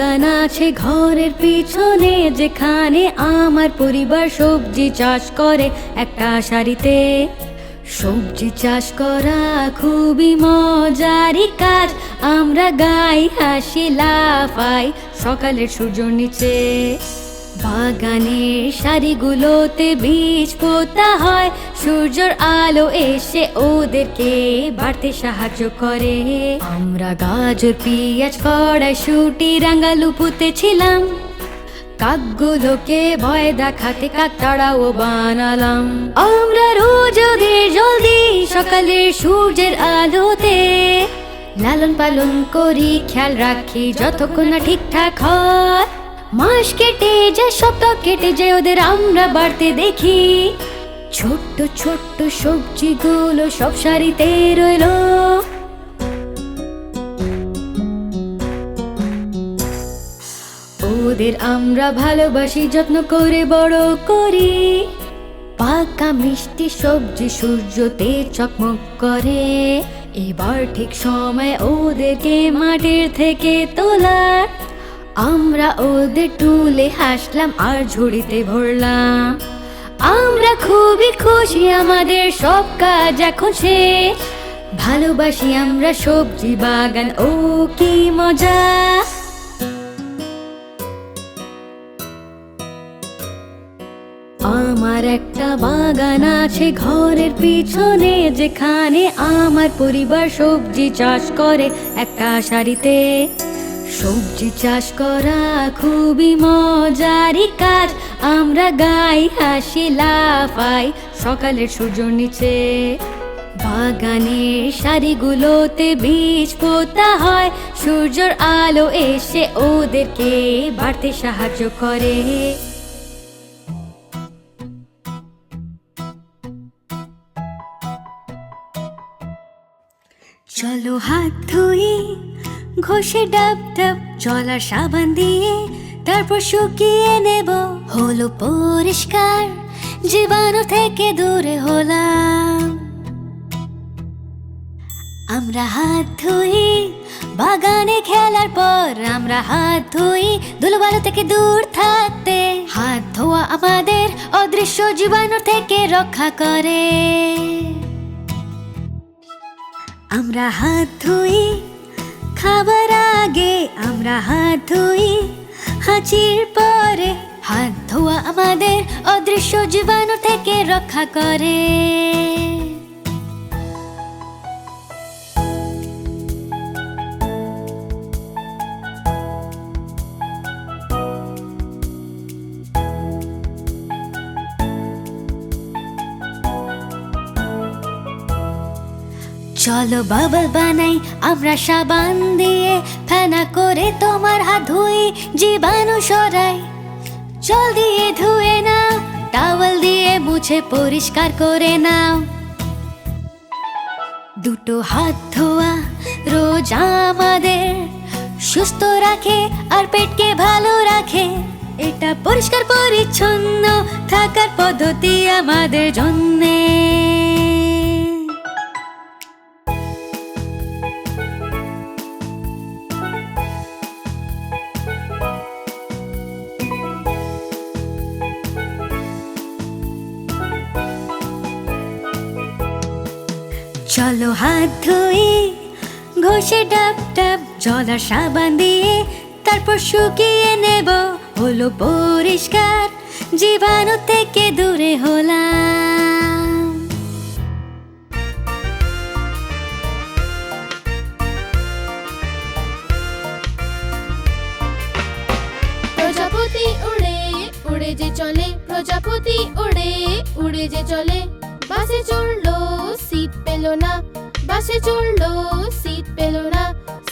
বাগান আছে ঘরের পিছনে, যেখানে আমার পরিবার সবজি চাষ করে। একটা শাড়িতে সবজি চাষ করা খুবই মজারি কাজ। আমরা গাই, হাসি, লাফাই, সকালের সূর্য নিচে। বাগানের সারিগুলোতে বীজ পোতা হয়। সূর্যর আলো এসে ওদেরকে বাড়তে সাহায্য করে। আমরা গাজর, পেঁয়াজ, কড়াই, শুটি রাঙ্গালু পুঁতেছিলাম। কাকগুলোকে ভয় দেখাতে কাকতাড়াও বানালাম। আমরা রোজ জলদি সকালের সূর্যের আলোতে। লালন পালন করি, খেয়াল রাখি, যতক্ষণ না ঠিকঠাক হয়। মাস কেটে যায়, সপ্তাহ কেটে যায়, ওদের আমরা বাড়তে দেখি। ছোট্ট ছোট্ট সবজিগুলো সব সারিতে রইল। ওদের আমরা ভালোবাসি, যত্ন করে, বড় করি। পাকা মিষ্টি সবজি সূর্যতে চকমক করে। এবার ঠিক সময় ওদেরকে মাটির থেকে তোলার। আমরা ওদের টুলে হাসলাম আর ঝুড়িতে ভরলাম। আমরা খুবই খুশি, আমাদের সব কাজ এখন শেষ। ভালোবাসি আমরা সবজি বাগান, ও কি মজা। আমার একটা বাগান আছে ঘরের পিছনে, যেখানে আমার পরিবার সবজি চাষ করে একটা সারিতে সবজি চাষ করা খুবই মজারই কাজ। আমরা গাই, হাসি, লাফাই, সকালের সূর্যর নিচে। বাগানের সারিগুলোতে বীজ পোতা হয়। সূর্যর আলো এসে ওদেরকে বাড়তে সাহায্য করে। চলো হাত ধুই ঘষে ডাব ডাব, জলার সাবান দিয়ে তারপর শুকিয়ে নেব হলো পরিষ্কার, জীবাণু থেকে দূরে হলাম। আমরা হাত ধুই, বাগানে খেলার পর আমরা হাত ধুই, ধুলোবালু থেকে দূর থাকতে। হাত ধোয়া আমাদের অদৃশ্য জীবাণু থেকে রক্ষা করে। আমরা হাত ধুই খাবার আগে আমরা হাত ধুই। হাঁচির পরে হাত ধোয়া আমাদের অদৃশ্য জীবাণু থেকে রক্ষা করে। চলো বাবল বানাই, আমরা সাবান দিয়ে ফেনা করে তোমার হাত ধুই, জীবাণু সরাই। জল দিয়ে ধুয়ে নাও, টাওয়াল দিয়ে মুছে পরিষ্কার করে নাও। দুটো হাত ধোয়া রোজ আমাদের সুস্থ রাখে আর পেটকে ভালো রাখে। এটা পরিষ্কার পরিচ্ছন্ন থাকার পদ্ধতি আমাদের জন্যে। চলো হাত ধুই ঘষে ডাব ডাব জল সাবান দিয়ে তারপর শুকিয়ে নেব হলো পরিষ্কার, জীবাণু থেকে দূরে হলাম। প্রজাপতি উড়ে উড়ে যে চলে, প্রজাপতি উড়ে উড়ে যে চলে, বাসে চড়লো পেল না, বাসে সিট পেল না।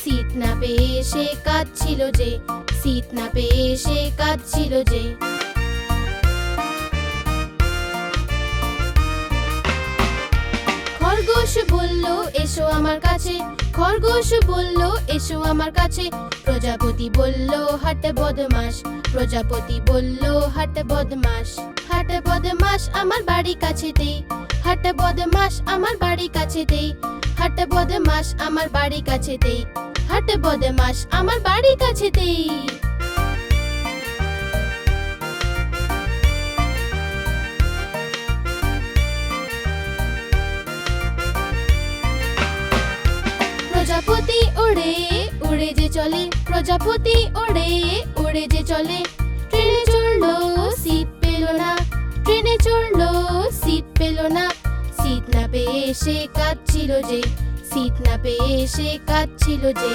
সিট না পেয়ে সে কাঁদছিল যে সিট না পেয়ে সে কাঁদছিল যে। খরগোশ বলল, এসো আমার কাছে। খরগোশ বলল, এসো আমার কাছে। প্রজাপতি বলল, হাট বদমাস প্রজাপতি বলল, হাট বদমাস হাট বদমাস আমার বাড়ি কাছেতেই হাট বদমাস আমার বাড়ি কাছেতেই হাট বদমাস আমার বাড়ি কাছেতেই হাট বদমাস আমার বাড়ি কাছেতেই প্রজাপতি ওড়ে উড়ে যে চলে। প্রজাপতি ওড়ে উড়ে যে চলে। ট্রেনে চড়লো সিট ট্রেনে চড়লো সিট পেল না। সিট না পেয়ে সে কাঁদছিল যে সিট না পেয়ে সে কাঁদছিল যে।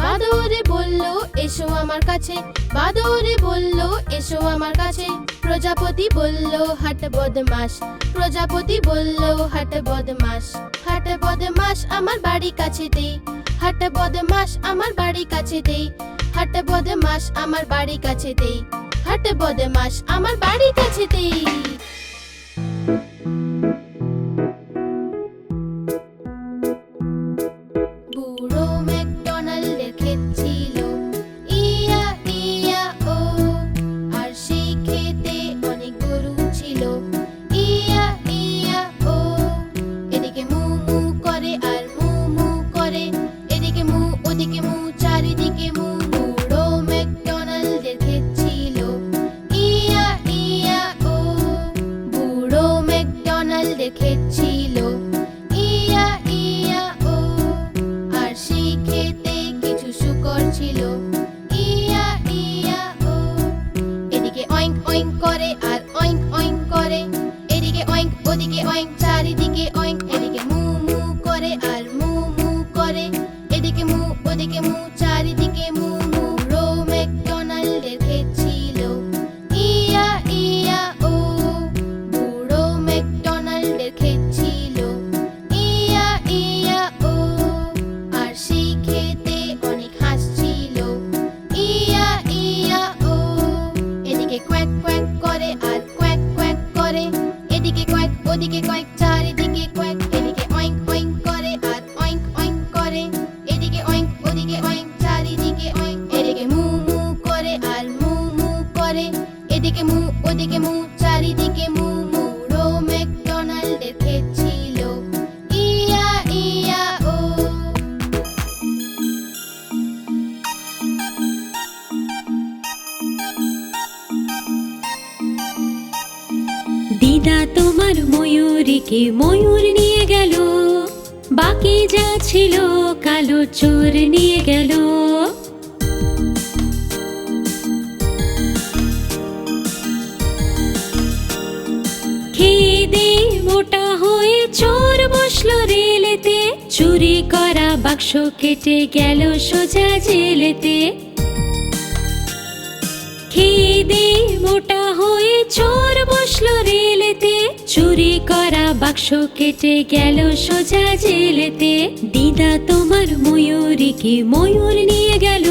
বাদরে বলল, এসো আমার কাছে। বাদরে বলল, এসো আমার কাছে। প্রজাপতি বলল, হাট বদমাস প্রজাপতি বলল, হাট বদমাস হাট বদমাস আমার বাড়ি কাছেতে হাট বদমাস আমার বাড়ি কাছে দেই। হাটে বদে মাস আমার বাড়ি কাছে দেই। হাটে বদে মাস আমার বাড়ি কাছেতেই বুড়ো ছিল এদিকে মু, ওদিকে মু, চারিদিকে মু মু রো ম্যাকডোনাল্ডের ক্ষেত ছিল ইয়া ইয়া, ও। দিদা তোমার ময়ূরীকে ময়ূর নিয়ে গেল। বাকি যা ছিল কালো চোর নিয়ে গেল। চোর বসল রেলেতে, চুরি করা বাক্স কেটে গেল সোজা জেলেতে। খেয়ে মোটা হয়ে চোর বসল রেলেতে, চুরি করা বাক্স কেটে গেল সোজা জেলেতে। দিদা তোমার ময়ূরীকে ময়ূর নিয়ে গেল,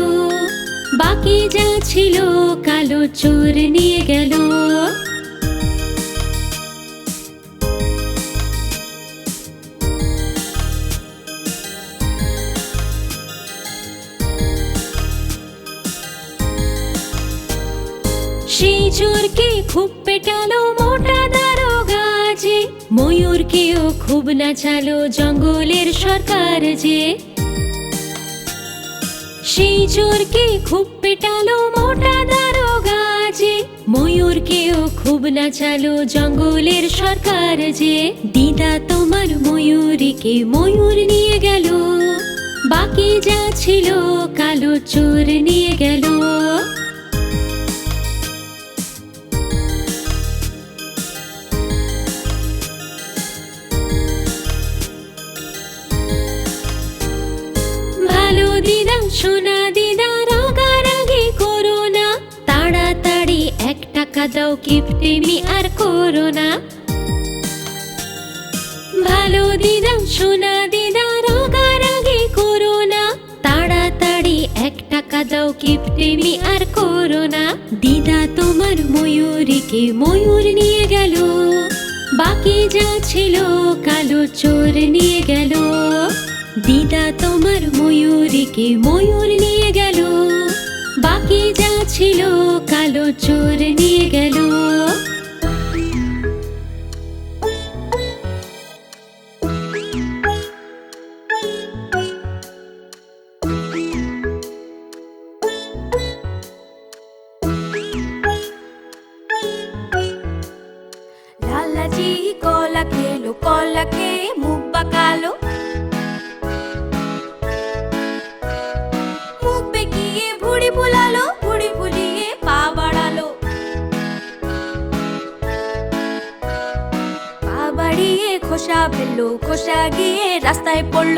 বাকি যা ছিল কালো চোর নিয়ে গেল। সেই চোরকে খুব পেটালো মোটা দারোগা যে ময়ূরকেও খুব নাচালো জঙ্গলের সরকার যে। সেই চোরকে খুব পেটালো মোটা দারোগা যে ময়ূরকেও খুব নাচালো জঙ্গলের সরকার যে। দিদা তোমার ময়ূরীকে ময়ূর নিয়ে গেল। বাকি যা ছিল কালো চোর নিয়ে গেল। তাড়াতাড়ি এক টাকা দাও কিপটেমি আর করো না। ভালো দিদা, সোনা দিদা, রাগারাগি করো না। তাড়াতাড়ি এক টাকা দাও কিপটেমি আর করো না। দিদা তোমার ময়ূরীকে ময়ূর নিয়ে গেল। বাকি যা ছিল কালো চোর নিয়ে গেল। দিদা তোমার ময়ূরীকে ময়ূর নিয়ে গেল। বাকি যা ছিল কালো চোর নিয়ে গেল। কলা খেলো কলা খেয়ে মুখ বাকালো। খোসা ফেলল খোসা গিয়ে রাস্তায় পড়ল।